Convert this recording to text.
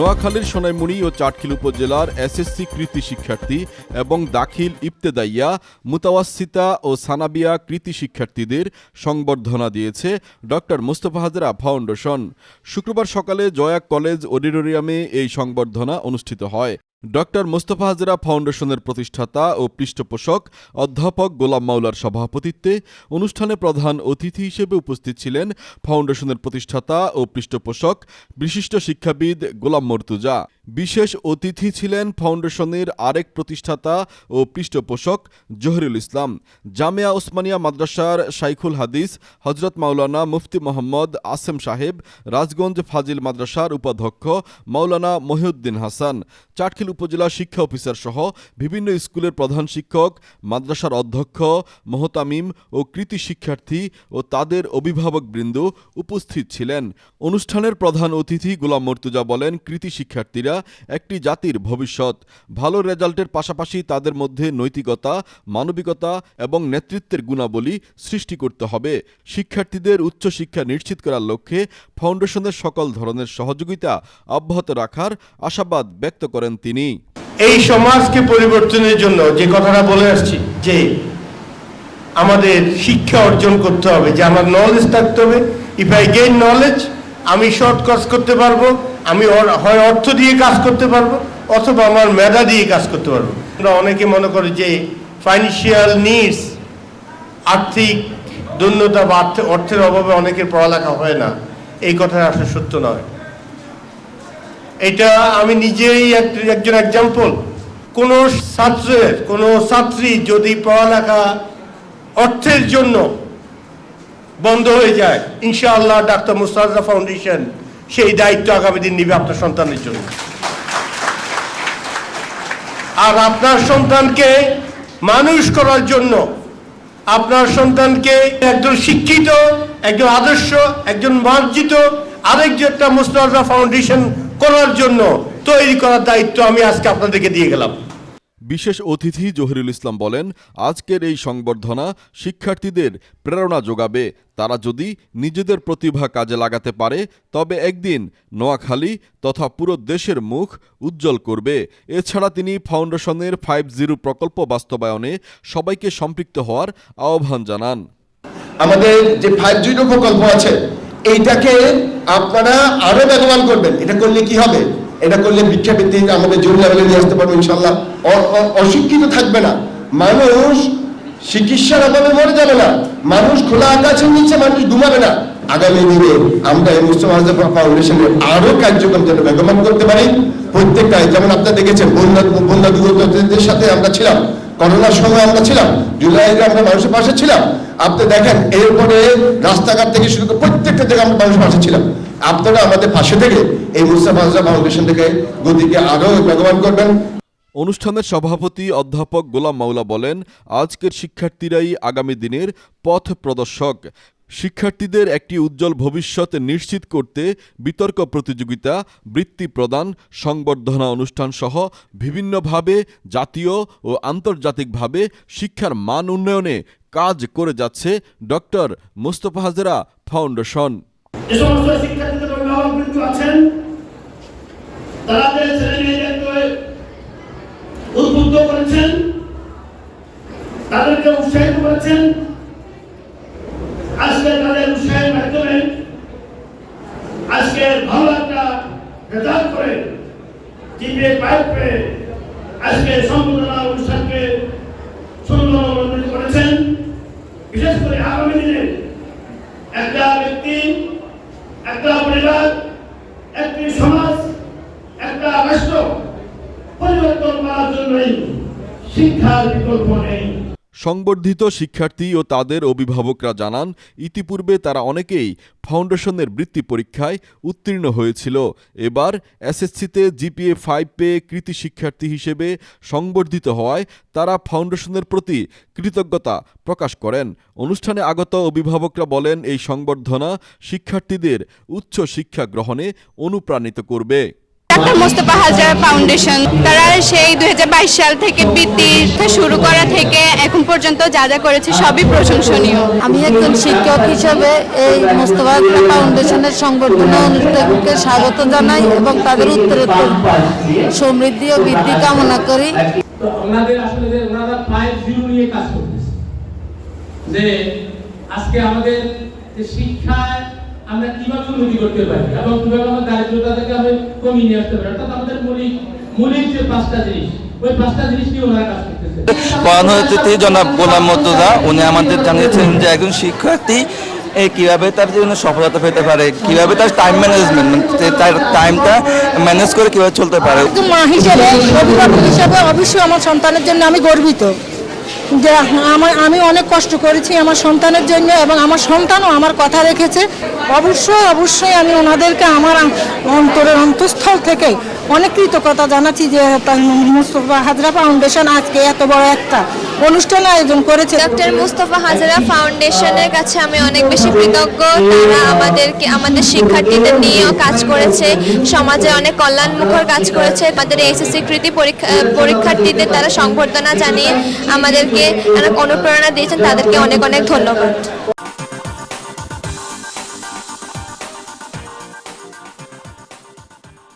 নোয়াখালীর সোনাইমুড়ি ও চাটখিল উপজেলার এসএসসি কৃতি শিক্ষার্থী এবং দাখিল ইফতেদাইয়া মুতাওয়াসিতা ও সানাবিয়া কৃতি শিক্ষার্থীদের সংবর্ধনা দিয়েছে ডক্টর মোস্তফা হাজরা ফাউন্ডেশন। শুক্রবার সকালে জয়া কলেজ অডিটোরিয়ামে এই সংবর্ধনা অনুষ্ঠিত হয়। ডক্টর মোস্তফা হাজরা ফাউন্ডেশনের প্রতিষ্ঠাতা ও পৃষ্ঠপোষক অধ্যাপক গোলাম মাওলার সভাপতিত্বে অনুষ্ঠানে প্রধান অতিথি হিসেবে উপস্থিত ছিলেন ফাউন্ডেশনের প্রতিষ্ঠাতা ও পৃষ্ঠপোষক বিশিষ্ট শিক্ষাবিদ গোলাম মর্তুজা। বিশেষ অতিথি ছিলেন ফাউন্ডেশনের আরেক প্রতিষ্ঠাতা ও পৃষ্ঠপোষক জহিরুল ইসলাম, জামিয়া ওসমানিয়া মাদ্রাসার শাইখুল হাদিস হজরত মাওলানা মুফতি মোহাম্মদ আসেম সাহেব, রাজগঞ্জ ফাজিল মাদ্রাসার উপাধ্যক্ষ মাওলানা মহিউদ্দিন হাসান, চাটখিল উপজেলা শিক্ষা অফিসার সহ বিভিন্ন স্কুলের প্রধান শিক্ষক, মাদ্রাসার অধ্যক্ষ, মহতামিম ও কৃতি শিক্ষার্থী ও তাদের অভিভাবকবৃন্দ উপস্থিত ছিলেন। অনুষ্ঠানের প্রধান অতিথি গোলাম মর্তুজা বলেন, কৃতি শিক্ষার্থীরা একটি জাতির ভবিষ্যৎ। ভালো রেজাল্টের পাশাপাশি তাদের মধ্যে নৈতিকতা, মানবিকতা এবং নেতৃত্বের গুণাবলী সৃষ্টি করতে হবে। শিক্ষার্থীদের উচ্চশিক্ষা নিশ্চিত করার লক্ষ্যে ফাউন্ডেশনের সকল ধরনের সহযোগিতা অব্যাহত রাখার আশাবাদ ব্যক্ত করেন তিনি। এই সমাজকে পরিবর্তনের জন্য যে কথাটা বলে আসছি, যে আমাদের শিক্ষা অর্জন করতে হবে, যে আমার নলেজ থাকতে হবে। ইফ আই গেইন নলেজ আমি শর্ট কাজ করতে পারব, আমি হয় অর্থ দিয়ে কাজ করতে পারব, অথবা আমার মেধা দিয়ে কাজ করতে পারব। আমরা অনেকে মনে করে যে ফাইন্যান্সিয়াল নিডস আর্থিক দৈন্যতা বা অর্থের অভাবে অনেকের পড়ালেখা হয় না। এই কথাটা আসলে সত্য নয়। এটা আমি নিজেই এক- একজন এক্সাম্পল কোনো ছাত্রের, কোনো ছাত্রী যদি পড়ালেখা অর্থের জন্য বন্ধ হয়ে যায়, ইনশাআল্লাহ ডাক্তার মুস্তাজা ফাউন্ডেশন সেই দায়িত্ব আগামী দিন নিবে আপনার সন্তানের জন্য। আর আপনার সন্তানকে মানুষ করার জন্য আপনার সন্তানকে একজন শিক্ষিত, একজন আদর্শ, একজন মার্জিত আরেকজন একটা মুস্তাজা ফাউন্ডেশন করার জন্য তৈরি করার দায়িত্ব আমি আজকে আপনাদেরকে দিয়ে গেলাম। বিশেষ অতিথি জহিরুল ইসলাম বলেন আজকের এই সংবর্ধনা শিক্ষার্থীদের প্রেরণা যোগাবে। তারা যদি নিজেদের প্রতিভা কাজে লাগাতে পারে তবে একদিন নোয়াখালী তথা পুরো দেশের মুখ উজ্জ্বল করবে। এছাড়া তিনি ফাউন্ডেশনের ফাইভ জিরো প্রকল্প বাস্তবায়নে সবাইকে সম্পৃক্ত হওয়ার আহ্বান জানান। আমাদের যে ফাইভ জিরো প্রকল্প আছে এইটাকে আপনারা আরও ব্যবহার করবেন। এটা করলে কি হবে? এটা করলে ভিক্ষাবৃত্তি আমাদের জোর লেভেলে নিয়ে আসতে পারব ইনশাল্লাহ। অশিক্ষিত থাকবে না। মানুষ চিকিৎসার অভাবে মরে যাবে না। মানুষ খোলা আকাশের নিচে মানুষ ঘুমাবে না। আগামী দিনে আমরা এই মুসলিম ফাউন্ডেশনের আরও কার্যক্রম যেন বেগমান করতে পারি। প্রত্যেকটাই যেমন আপনারা দেখেছেন, বন্যা বন্যা দুর্গতদের সাথে আমরা ছিলাম। করোনার সময় আমরা ছিলাম জুলাই আমরা মানুষের পাশে ছিলাম। আপনি দেখেন, এরপরে রাস্তাঘাট থেকে শুরু করে প্রত্যেকটা জায়গায় আমরা মানুষের পাশে ছিলাম। আপনারা আমাদের পাশে থেকে এই মুস্তাফা ফাউন্ডেশন থেকে গতিকে আরও বেগবান করবেন। অনুষ্ঠানের সভাপতি অধ্যাপক গোলাম মাওলা বলেন, আজকের শিক্ষার্থীরাই আগামী দিনের পথ প্রদর্শক। শিক্ষার্থীদের একটি উজ্জ্বল ভবিষ্যৎ নিশ্চিত করতে বিতর্ক প্রতিযোগিতা, বৃত্তি প্রদান, সংবর্ধনা অনুষ্ঠান সহ বিভিন্নভাবে জাতীয় ও আন্তর্জাতিকভাবে শিক্ষার মান উন্নয়নে কাজ করে যাচ্ছে ডক্টর মোস্তফা হাজরা ফাউন্ডেশন। তাদেরকে উৎসাহিত করেছেন মাধ্যমে ভালো একটা করে আজকে সম্বোধনা অনুষ্ঠানকে সুন্দর করেছেন। বিশেষ করে আগামী দিনে একটা ব্যক্তি, একটা পরিবার, একটি সমাজ, একটা রাষ্ট্র পরিবর্তন করার জন্যই শিক্ষার বিকল্প নেই। সংবর্ধিত শিক্ষার্থী ও তাদের অভিভাবকরা জানান, ইতিপূর্বে তারা অনেকেই ফাউন্ডেশনের বৃত্তি পরীক্ষায় উত্তীর্ণ হয়েছিল। এবার এসএসসিতে জিপিএ ফাইভ পেয়ে কৃতি শিক্ষার্থী হিসেবে সংবর্ধিত হওয়ায় তারা ফাউন্ডেশনের প্রতি কৃতজ্ঞতা প্রকাশ করেন। অনুষ্ঠানে আগত অভিভাবকরা বলেন, এই সংবর্ধনা শিক্ষার্থীদের উচ্চ শিক্ষা গ্রহণে অনুপ্রাণিত করবে। ডাক্তার মোস্তফা হাজার ফাউন্ডেশন তারা সেই দু হাজার বাইশ সাল থেকে বৃত্তি শুরু করা থেকে এখন পর্যন্ত যা যা করেছে সবই প্রশংসনীয়। আমি একজন শিক্ষক হিসেবে এই মোস্তফা ফাউন্ডেশনের সংবর্ধনা অনুষ্ঠানকে স্বাগত জানাই এবং তাদের উত্তরোত্তর সমৃদ্ধি ও বৃদ্ধি কামনা করি। ওনাদের আসলে যে ওনারা ফাইভ জিরো নিয়ে কাজ করতেছে। যে আজকে আমাদের যে শিক্ষায় আমরা কীভাবে উন্নতি করতে পারি? এবং কীভাবে আমরা দারিদ্রতা থেকে আমরা কমিয়ে নিয়ে আসতে পারি? অর্থাৎ আমাদের মৌলিক মৌলিক যে পাঁচটা জিনিস ওই পাঁচটা জিনিস নিয়ে ওনারা কাজ প্রধান অতিথি জনাব গোলাম মর্তুজা উনি আমাদের জানিয়েছেন যে একজন শিক্ষার্থী এ কীভাবে তার জীবনে সফলতা পেতে পারে কীভাবে তার টাইম ম্যানেজমেন্ট তার টাইমটা ম্যানেজ করে কীভাবে চলতে পারে। মা হিসেবে অভিভাবক হিসেবে অবশ্যই আমার সন্তানের জন্য আমি গর্বিত। যে, আমার, আমি অনেক কষ্ট করেছি আমার সন্তানের জন্য এবং আমার সন্তানও আমার কথা রেখেছে। অবশ্যই অবশ্যই আমি ওনাদেরকে আমার অন্তরের অন্তঃস্থল থেকে অনেক কৃতজ্ঞতা জানাচ্ছি যে মুস্তফা হাজরা ফাউন্ডেশন আজকে এত বড় একটা অনুষ্ঠান আয়োজন করেছে। ডক্টর মুস্তফা হাজারা ফাউন্ডেশনের কাছে আমি অনেক বেশি কৃতজ্ঞ। তারা আমাদেরকে, আমাদের শিক্ষার্থীদের নিয়েও কাজ করেছে। সমাজে অনেক কল্যাণমুখর কাজ করেছে। আমাদের এসএসসি কৃতি পরীক্ষা, পরীক্ষার্থীদের তারা সংবর্ধনা জানিয়ে আমাদেরকে অনুপ্রেরণা দিয়েছেন। তাদেরকে অনেক অনেক ধন্যবাদ।